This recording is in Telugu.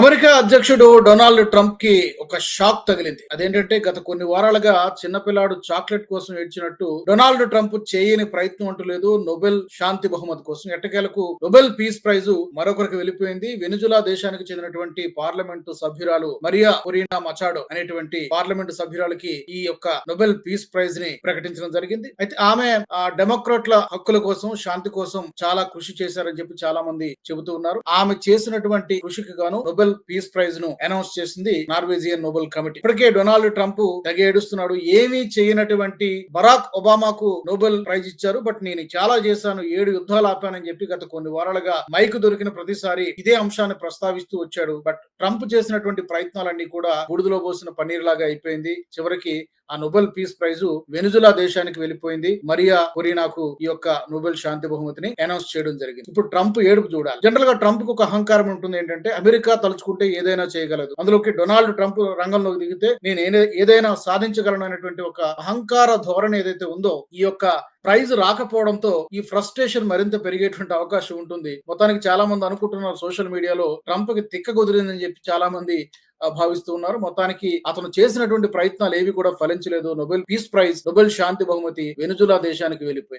అమెరికా అధ్యక్షుడు డొనాల్డ్ ట్రంప్కి ఒక షాక్ తగిలింది. అదేంటంటే గత కొన్ని వారాలుగా చిన్నపిల్లాడు చాక్లెట్ కోసం ఏడ్చినట్టు డొనాల్డ్ ట్రంప్ చేయని ప్రయత్నం అంటూ లేదు. నోబెల్ శాంతి బహుమతి కోసం ఎట్టకేలకు నోబెల్ పీస్ ప్రైజ్ మరొకరికి వెళ్ళిపోయింది. వెనుజులా దేశానికి చెందినటువంటి పార్లమెంటు సభ్యురాలు మరియా కొరీనా మచాడో అనేటువంటి పార్లమెంటు సభ్యురాలకి ఈ యొక్క నోబెల్ పీస్ ప్రైజ్ని ప్రకటించడం జరిగింది. అయితే ఆమె ఆ డెమోక్రాట్ల హక్కుల కోసం శాంతి కోసం చాలా కృషి చేశారని చెప్పి చాలా మంది చెబుతూ ఉన్నారు. ఆమె చేసినటువంటి కృషికి గాను నోబెల్ పీస్ ప్రైజ్ను అనౌన్స్ చేసింది నార్వేజియన్ నోబెల్ కమిటీ. ఇప్పటికే డొనాల్డ్ ట్రంప్ తెగ ఏడుస్తున్నాడు. ఏమీ చేయనటువంటి బరాక్ ఒబామాకు నోబెల్ ప్రైజ్ ఇచ్చారు. బట్ నేను చాలా చేశాను. ఏడు యుద్ధాలు ఆపానని చెప్పి గత కొన్ని వారాలుగా మైక్ దొరికిన ప్రతిసారి ఇదే అంశాన్ని ప్రస్తావిస్తూ వచ్చాడు. బట్ ట్రంప్ చేసినటువంటి ప్రయత్నాలన్నీ కూడా బుడిదలో పోసిన పన్నీర్ లాగా అయిపోయింది. చివరికి ఆ నోబెల్ పీస్ ప్రైజ్ వెనుజులా దేశానికి వెళ్ళిపోయింది. మరియా కొరీనాకు ఈ యొక్క నోబెల్ శాంతి బహుమతిని అనౌన్స్ చేయడం జరిగింది. ఇప్పుడు ట్రంప్ ఏడుపు చూడాలి. జనరల్గా ట్రంప్కు ఒక అహంకారం ఉంటుంది. ఏంటంటే అమెరికా తలుచుకుంటే ఏదైనా చేయగలదు. అందులోకి డొనాల్డ్ ట్రంప్ రంగంలోకి దిగితే నేను ఏదైనా సాధించగలను అనేటువంటి ఒక అహంకార ధోరణి ఏదైతే ఉందో ఈ యొక్క ప్రైజ్ రాకపోవడంతో ఈ ఫ్రస్ట్రేషన్ మరింత పెరిగేటువంటి అవకాశం ఉంటుంది. మొత్తానికి చాలా మంది అనుకుంటున్నారు సోషల్ మీడియాలో ట్రంప్కి తిక్క కుదిరిందని చెప్పి చాలా మంది భావిస్తూ ఉన్నారు. మొత్తానికి అతను చేసినటువంటి ప్రయత్నాలు ఏవి కూడా ఫలించలేదు. నోబెల్ పీస్ ప్రైజ్ నోబెల్ శాంతి బహుమతి వెనుజులా దేశానికి వెళ్ళిపోయింది.